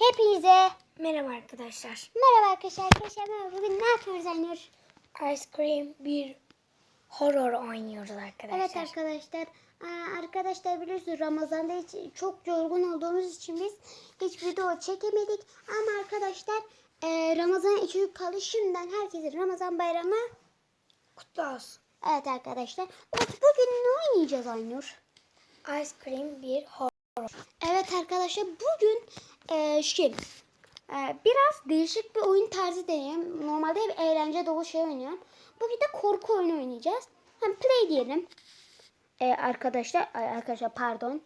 Hepinize Merhaba arkadaşlar. merhaba arkadaşlar. Arkadaşlar merhaba. Bugün ne yapıyoruz Aynur? Ice Cream bir horror oynuyoruz arkadaşlar. Evet arkadaşlar. Aa, arkadaşlar biliyorsunuz Ramazan'da hiç, çok yorgun olduğumuz için biz hiç video çekemedik. Ama arkadaşlar e, Ramazan iki gün kaldı. Şimdiden herkese Ramazan bayramı. Kutlu olsun. Evet arkadaşlar. Bugün ne oynayacağız Aynur? Ice Cream bir horror. Evet arkadaşlar bugün e, şey e, biraz değişik bir oyun tarzı deneyim. Normalde hep eğlence dolu şey oynuyorum. Bugün de korku oyunu oynayacağız. Hem play diyelim. E, arkadaşlar ay, arkadaşlar pardon.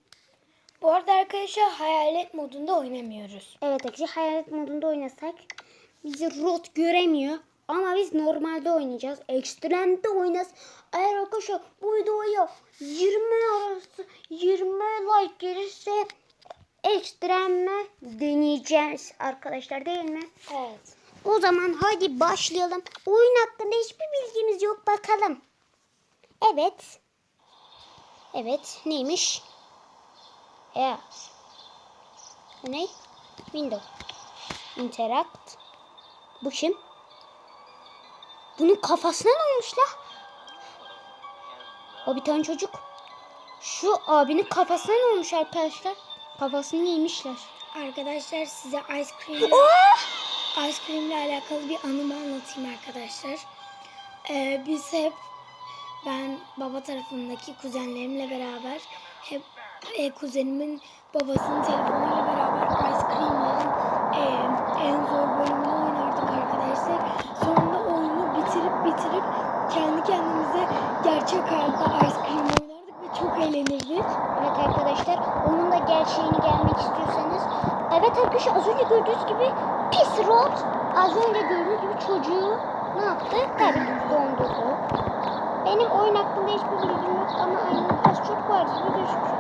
Bu arada arkadaşlar hayalet modunda oynamıyoruz. Evet arkadaşlar hayalet modunda oynasak bizi rot göremiyor. Ama biz normalde oynayacağız. Ekstremde oynayacağız. Arkadaşlar bu videoya 20 arası 20 like gelirse ekstremle deneyeceğiz arkadaşlar değil mi? Evet. O zaman hadi başlayalım. Oyun hakkında hiçbir bilgimiz yok bakalım. Evet. Evet neymiş? Evet. Ne? Window. Interact. Bu kim? Bunun kafasına ne olmuş la? O bir tane çocuk. Şu abinin kafasına ne olmuş arkadaşlar? Kafasını yemişler. Arkadaşlar size Ice Cream Oh! Ice Cream ile alakalı bir anımı anlatayım arkadaşlar. Ee, biz hep ben baba tarafındaki kuzenlerimle beraber hep e, kuzenimin babasının telefonuyla beraber Ice Cream'lerin e, en zor bölümünü oynardık arkadaşlar. Sonra oyunu bitirip bitirip kendi kendimize gerçek hayatta Ice Cream oynardık ve çok eğlenirdik. Evet arkadaşlar onun da gerçeğini gelmek istiyorsanız. Evet arkadaşlar az önce gördüğünüz gibi pis rot az önce gördüğünüz gibi çocuğu ne yaptı? Tabii ki dondurdu. Benim oyun hakkında hiçbir bilgim yok ama aynı biraz çok var gibi gözüküyor.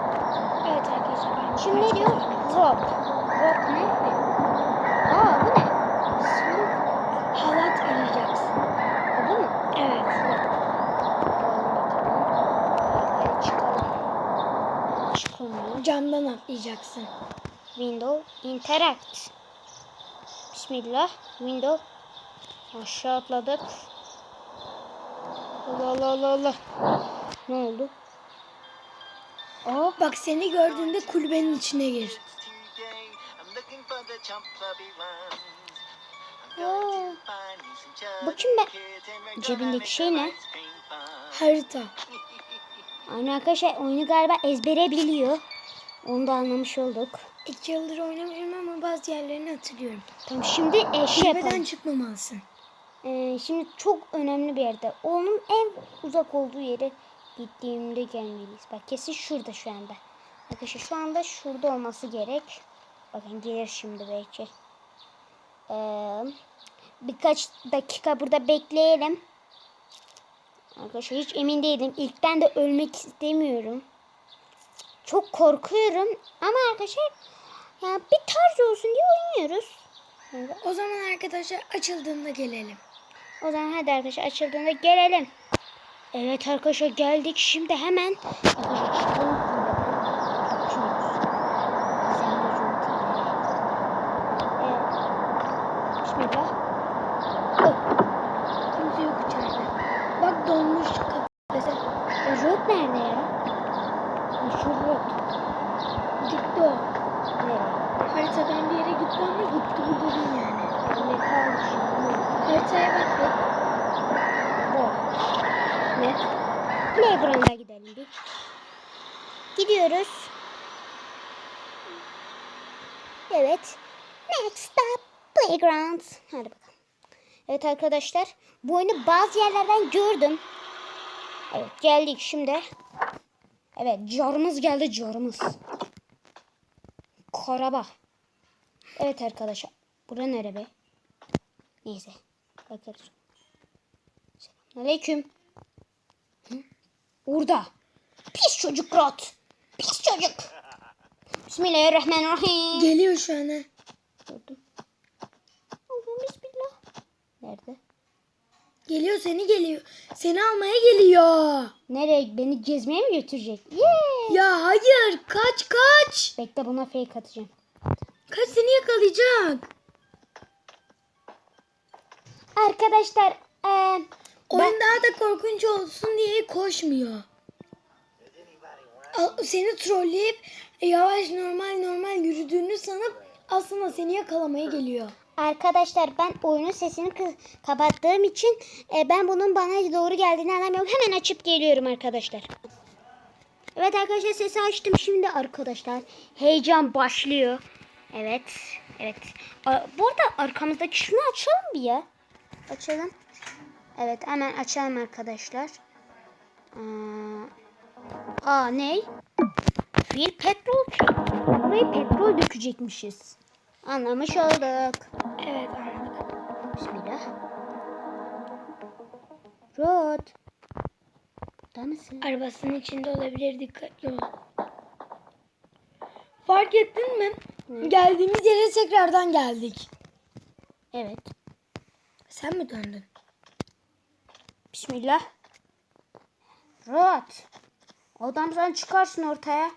Evet arkadaşlar ben Şimdi ne diyor? Rob. Rob ne? Aa bu ne? Halat arayacaksın. O bu mu? Evet. Hadi çıkalım. Çıkalım. Camdan atlayacaksın. Window Interact. Bismillah. Window. Aşağı atladık. Allah Allah Allah Allah. Ne oldu? Aa, Bak seni gördüğünde kulübenin içine gir. Aa, going to find me some chubby Bu kim be? kids and we're Cebindeki şey ne? Harita. Aynı arkadaşlar oyunu galiba ezbere biliyor. Onu da anlamış olduk. İki yıldır oynamıyorum ama bazı yerlerini hatırlıyorum. Tamam şimdi e, şey Kulübeden yapalım. çıkmamalısın. Ee, şimdi çok önemli bir yerde. Onun en uzak olduğu yere gittiğimde gelmeliyiz. Bak kesin şurada şu anda. Arkadaşlar şu anda şurada olması gerek. Bakın gelir şimdi belki. Ee, birkaç dakika burada bekleyelim. Arkadaşlar hiç emin değilim. İlkten de ölmek istemiyorum. Çok korkuyorum. Ama arkadaşlar yani bir tarz olsun diye oynuyoruz. O zaman arkadaşlar açıldığında gelelim. o zaman hadi arkadaşlar açıldığında gelelim. Evet arkadaşlar geldik. Şimdi hemen arkadaşlar Rot nerede ya? Şu rot. Gitti o. Haritadan bir yere gitti ama gitti değil yani. Ne kalmış? Haritaya bak bak. Bu. Ne? Playground'a gidelim bir. Gidiyoruz. Evet. Next stop playground. Hadi bakalım. Evet arkadaşlar. Bu oyunu bazı yerlerden gördüm. Evet geldik şimdi. Evet carımız geldi carımız. Karaba. Evet arkadaşlar. Bura nere be? Neyse. Bakarız. Aleyküm. Hı? Orada. Pis çocuk rot. Pis çocuk. Bismillahirrahmanirrahim. Geliyor şu an. Gördüm. Allah'ım bismillah. Nerede? Geliyor seni geliyor. Seni almaya geliyor. Nereye? Beni gezmeye mi götürecek? Yeah. Ya hayır kaç kaç. Bekle buna fake atacağım. Kaç seni yakalayacak. Arkadaşlar eee, Oyun daha da korkunç olsun diye koşmuyor. Seni trolleyip yavaş normal normal yürüdüğünü sanıp aslında seni yakalamaya geliyor. Arkadaşlar ben oyunun sesini kapattığım için e, ben bunun bana doğru geldiğini anlamıyorum. Hemen açıp geliyorum arkadaşlar. Evet arkadaşlar sesi açtım şimdi arkadaşlar. Heyecan başlıyor. Evet. Evet. Bu arada arkamızdaki şunu açalım bir ya. Açalım. Evet hemen açalım arkadaşlar. Aa, aa ne? Bir petrol. Buraya petrol dökecekmişiz. Anlamış olduk. Evet anladık. Bismillah. Rod. Burada mısın? Arabasının içinde olabilir dikkatli ol. Fark ettin mi? Geldiğimiz yere tekrardan geldik. Evet. Sen mi döndün? Bismillah. Rod. Adam sen çıkarsın ortaya.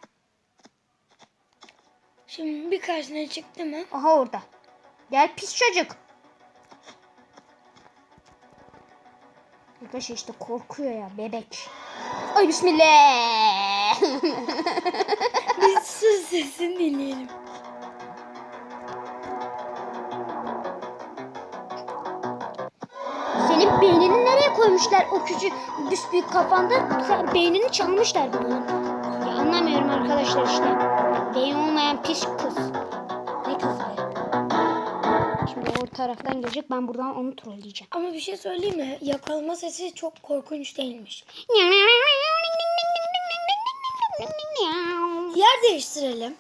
Şimdi bir karşına çıktı mı? Aha orada. Gel pis çocuk. Arkadaşlar işte korkuyor ya bebek. Ay bismillah. Biz sus sesini dinleyelim. Senin beynini nereye koymuşlar o küçük büyük kafanda? Sen beynini çalmışlar bunun. Ya anlamıyorum arkadaşlar işte. Beyin olmayan pis kız. Ne kız be? Şimdi o taraftan gelecek ben buradan onu trolleyeceğim. Ama bir şey söyleyeyim mi? Yakalama sesi çok korkunç değilmiş. Yer değiştirelim.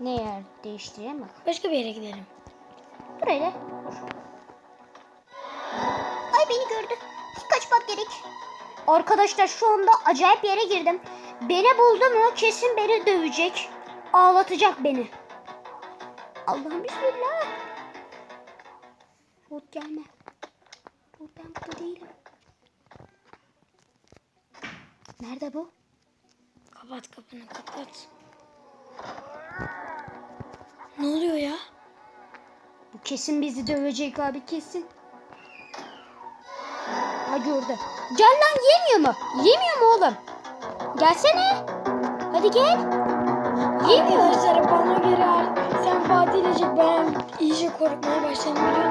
Ne yer değiştireyim bak. Başka bir yere gidelim. Dur hele. Ay beni gördü. Kaçmak gerek. Arkadaşlar şu anda acayip yere girdim. Beni buldu mu kesin beni dövecek. Ağlatacak beni. Allah'ım bismillah. Rod gelme. Rod ben burada değilim. Nerede bu? Kapat kapını kapat. Ne oluyor ya? Bu kesin bizi dövecek abi kesin. Ha gördü. Lan yemiyor mu? Yemiyor mu oğlum? Gelsene. Hadi gel. Yemiyor. Arkadaşlar bana göre sen Fatih ile ben iyice korkmaya başladım biliyor?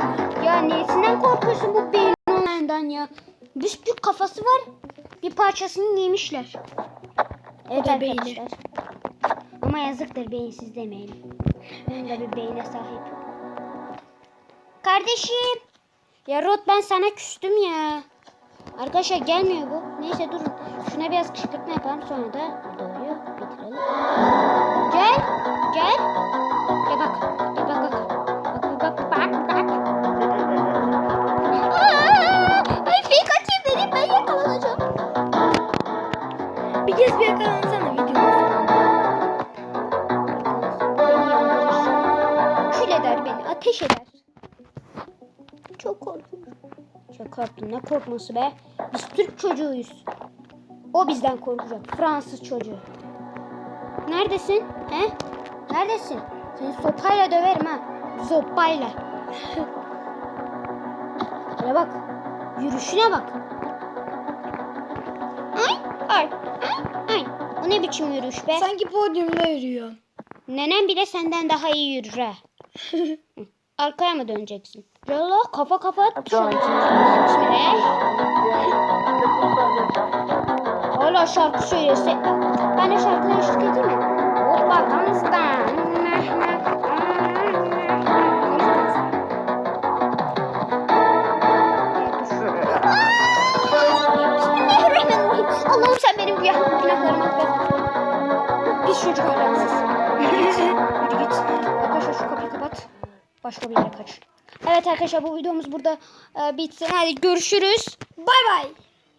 Ya nesinden korkuyorsun bu beyin olmayandan ya? Büyük kafası var. Bir parçasını yemişler. Evet da beyni. arkadaşlar. Ama yazıktır beyinsiz demeyelim. Ben de bir beyne sahip. Kardeşim. Ya Rod ben sana küstüm ya. Arkadaşlar gelmiyor bu. Neyse durun. Şuna biraz kışkırtma yapalım sonra da doğruyu bitirelim. Gel. Gel. Bak bak. Kez bir yakalansana videomu. Beni yandırır. Kül eder beni. Ateş eder. Çok korkuyorum. Çok korktum. Ne korkması be? Biz Türk çocuğuyuz. O bizden korkacak. Fransız çocuğu. Neredesin? He? Neredesin? Seni sopayla döverim ha. Sopayla. Şuna bak. Yürüyüşüne bak. Ay, ay, ay, ne biçim yürüyüş be? Sanki podyumda yürüyor. Nenem bile senden daha iyi yürür ha. Arkaya mı döneceksin? Yallah kafa kafa at şu an. Hala şarkı söylese. Ben de şarkıları eşlik edeyim mi? Hoppa danstan. Benim günah- günahlarımı affet. Pis çocuk. Yürü git. Yürü git. Arkadaşlar şu kapıyı kapat. Başka bir yere kaç. Evet arkadaşlar bu videomuz burada e, bitsin. Hadi görüşürüz. Bay bay.